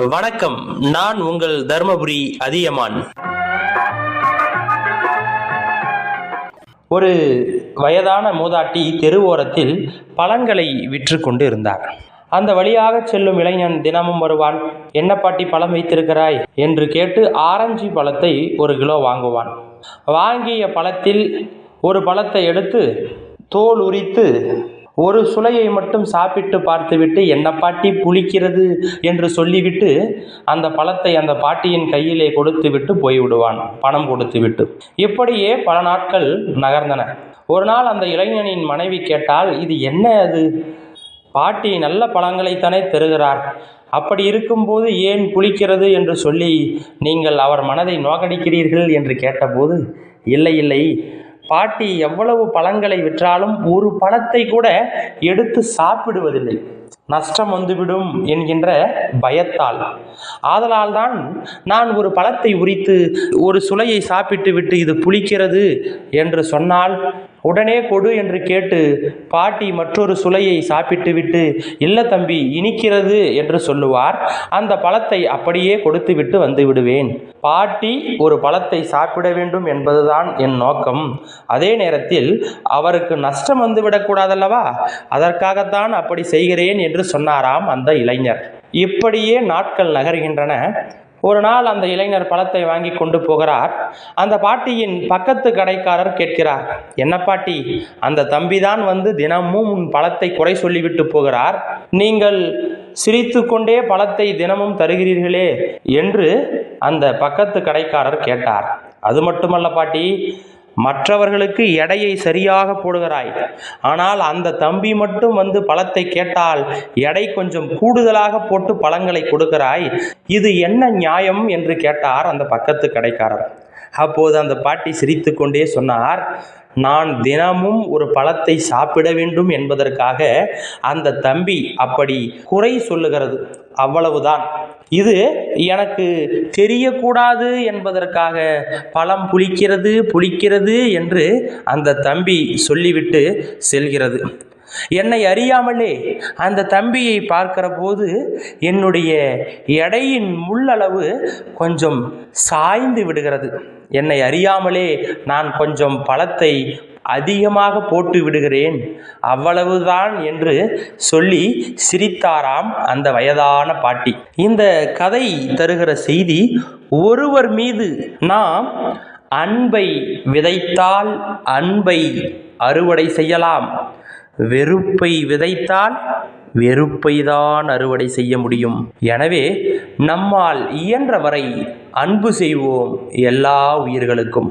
வணக்கம். நான் உங்கள் தர்மபுரி அதியமான். ஒரு வயதான மூதாட்டி தெருவோரத்தில் பழங்களை விற்று கொண்டு இருந்தார். அந்த வழியாக செல்லும் இளைஞன் தினமும் வருவான். என்ன பாட்டி பழம் வைத்திருக்கிறாய்? என்று கேட்டு ஆரஞ்சு பழத்தை ஒரு கிலோ வாங்குவான். வாங்கிய பழத்தில் ஒரு பழத்தை எடுத்து தோல் உரித்து ஒரு சுளையை மட்டும் சாப்பிட்டு பார்த்துவிட்டு என்ன பாட்டி புளிக்கிறது? என்று சொல்லிவிட்டு அந்த பழத்தை அந்த பாட்டியின் கையிலே கொடுத்துவிட்டு போய்விடுவான். பணம் கொடுத்துவிட்டு. இப்படியே பல நாட்கள் நகர்ந்தன. ஒரு நாள் அந்த இளைஞனின் மனைவி கேட்டால் இது என்ன அது? பாட்டி நல்ல பழங்களைத்தானே தருகிறார். அப்படி இருக்கும்போது ஏன் புளிக்கிறது? என்று சொல்லி நீங்கள் அவர் மனதை நோகடிக்கிறீர்கள்? என்று கேட்டபோது இல்லை இல்லை. பாட்டி எவ்வளவு பழங்களை விற்றாலும் ஒரு பழத்தை கூட எடுத்து சாப்பிடுவதில்லை. நஷ்டம் வந்துவிடும் என்கின்ற பயத்தால். ஆதலால் தான் நான் ஒரு பழத்தை உரித்து ஒரு சுளையை சாப்பிட்டு விட்டு இது புளிக்கிறது என்று சொன்னால் உடனே கொடு என்று கேட்டு பாட்டி மற்றொரு சுளையை சாப்பிட்டுவிட்டு இல்லை தம்பி இனிக்கிறது என்று சொல்லுவார். அந்த பழத்தை அப்படியே கொடுத்து விட்டு வந்து விடுவேன். பாட்டி ஒரு பழத்தை சாப்பிட வேண்டும் என்பதுதான் என் நோக்கம். அதே நேரத்தில் அவருக்கு நஷ்டம் வந்துவிடக்கூடாதல்லவா அதற்காகத்தான் அப்படி செய்கிறேன் என்று சொன்னாராம் அந்த இளைஞர். இப்படியே நாட்கள் நகர்கின்றன. ஒரு நாள் அந்த இளைஞர் பழத்தை வாங்கி கொண்டு போகிறார். அந்த பாட்டியின் பக்கத்து கடைக்காரர் கேட்கிறார் என்ன பாட்டி அந்த தம்பிதான் வந்து தினமும் உன் பழத்தை குறை சொல்லிவிட்டு போகிறார். நீங்கள் சிரித்து கொண்டே பழத்தை தினமும் தருகிறீர்களே என்று அந்த பக்கத்து கடைக்காரர் கேட்டார். அது மட்டுமல்ல பாட்டி மற்றவர்களுக்கு எடையை சரியாக போடுகிறாய். ஆனால் அந்த தம்பி மட்டும் வந்து பழத்தை கேட்டால் எடை கொஞ்சம் கூடுதலாக போட்டு பழங்களை கொடுக்கிறாய். இது என்ன நியாயம் என்று கேட்டார் அந்த பக்கத்து கடைக்காரர். அப்போது அந்த பாட்டி சிரித்துக்கொண்டே சொன்னார் நான் தினமும் ஒரு பழத்தை சாப்பிட வேண்டும் என்பதற்காக அந்த தம்பி அப்படி குறை சொல்லுகிறது. அவ்வளவுதான். இது எனக்கு தெரியக்கூடாது என்பதற்காக பழம் புளிக்கிறது புளிக்கிறது என்று அந்த தம்பி சொல்லிவிட்டு செல்கிறது. என்னை அறியாமலே அந்த தம்பியை பார்க்கிற போது என்னுடைய எடையின் முள்ளளவு கொஞ்சம் சாய்ந்து விடுகிறது. என்னை அறியாமலே நான் கொஞ்சம் பழத்தை அதிகமாக போட்டு விடுகிறேன். அவ்வளவுதான் என்று சொல்லி சிரித்தாராம் அந்த வயதான பாட்டி. இந்த கதை தருகிற செய்தி ஒருவர் மீது நாம் அன்பை விதைத்தால் அன்பை அறுவடை செய்யலாம். வெறுப்பை விதைத்தால் வெறுப்பை தான் அறுவடை செய்ய முடியும். எனவே நம்மால் இயன்ற வரை அன்பு செய்வோம் எல்லா உயிர்களுக்கும்.